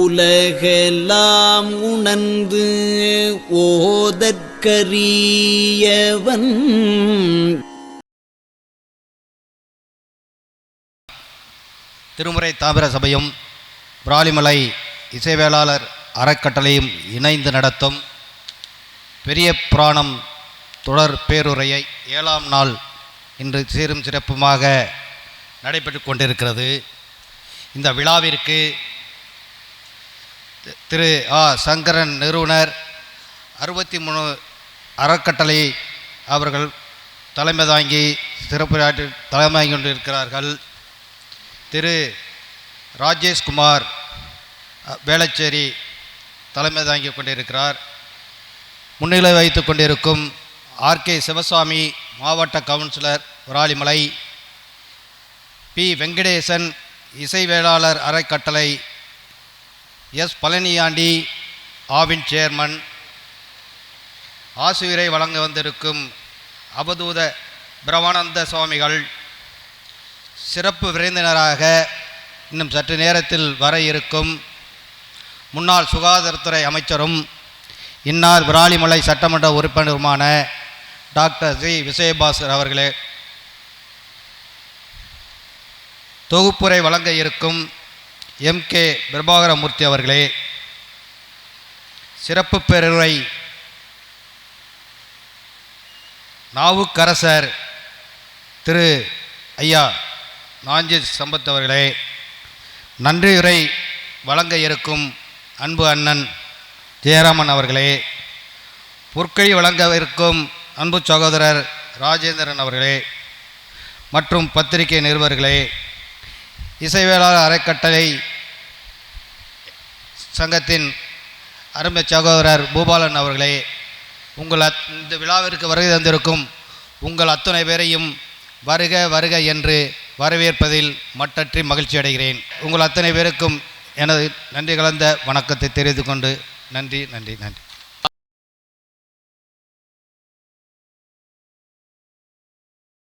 உலகெல்லாம் உணர்ந்து ஓதற்கரியவன். திருமுறை தாமிர சபையும் பிராலிமலை இசைவேளாளர் அறக்கட்டளையும் இணைந்து நடத்தும் பெரிய புராணம் தொடர் பேருரையை ஏழாம் நாள் இன்று சீரும் சிறப்புமாக நடைபெற்று கொண்டிருக்கிறது. இந்த விழாவிற்கு திரு ஆ சங்கரன் நிறுவனர். அறுபத்தி மூணு அறக்கட்டளை அவர்கள் தலைமை தாங்கி சிறப்பு தலைமை கொண்டிருக்கிறார்கள். திரு ராஜேஷ்குமார் வேளச்சேரி தலைமை தாங்கி கொண்டிருக்கிறார். முன்னிலை வைத்து கொண்டிருக்கும் ஆர்கே சிவசாமி மாவட்ட கவுன்சிலர் விராலிமலை பி வெங்கடேசன் இசை வேளாளர் அறக்கட்டளை எஸ் பழனியாண்டி ஆவின் சேர்மன். ஆசிரியரை வழங்க வந்திருக்கும் அவதூத பிரவானந்த சுவாமிகள் சிறப்பு விருந்தினராக இன்னும் சற்று நேரத்தில் வர இருக்கும் முன்னாள் சுகாதாரத்துறை அமைச்சரும் இன்னார் விராலிமலை சட்டமன்ற உறுப்பினருமான டாக்டர் ஜி. விஜயபாஸ்கர் அவர்களே. தொகுப்புரை வழங்க இருக்கும் எம் கே பிரபாகரமூர்த்தி அவர்களே சிறப்பு பேருரை நாவுக்கரசர் திரு ஐயா நாஞ்சி சம்பத் அவர்களே நன்றியுரை வழங்க இருக்கும் அன்பு அண்ணன் ஜெயராமன் அவர்களே பொற்கழி வழங்க இருக்கும் அன்பு சகோதரர் ராஜேந்திரன் அவர்களே மற்றும் பத்திரிகை நிருபர்களே இசைவேளாளர் அறக்கட்டளை சங்கத்தின் அருமை சகோதரர் பூபாலன் அவர்களே உங்கள் அத் இந்த விழாவிற்கு வருகை தந்திருக்கும் உங்கள் அத்துணை பேரையும் வருக வருக என்று வரவேற்பதில் மட்டற்றி மகிழ்ச்சி அடைகிறேன். உங்கள் அத்தனை பேருக்கும் எனது நன்றி கலந்த வணக்கத்தை தெரிந்து கொண்டு நன்றி நன்றி நன்றி.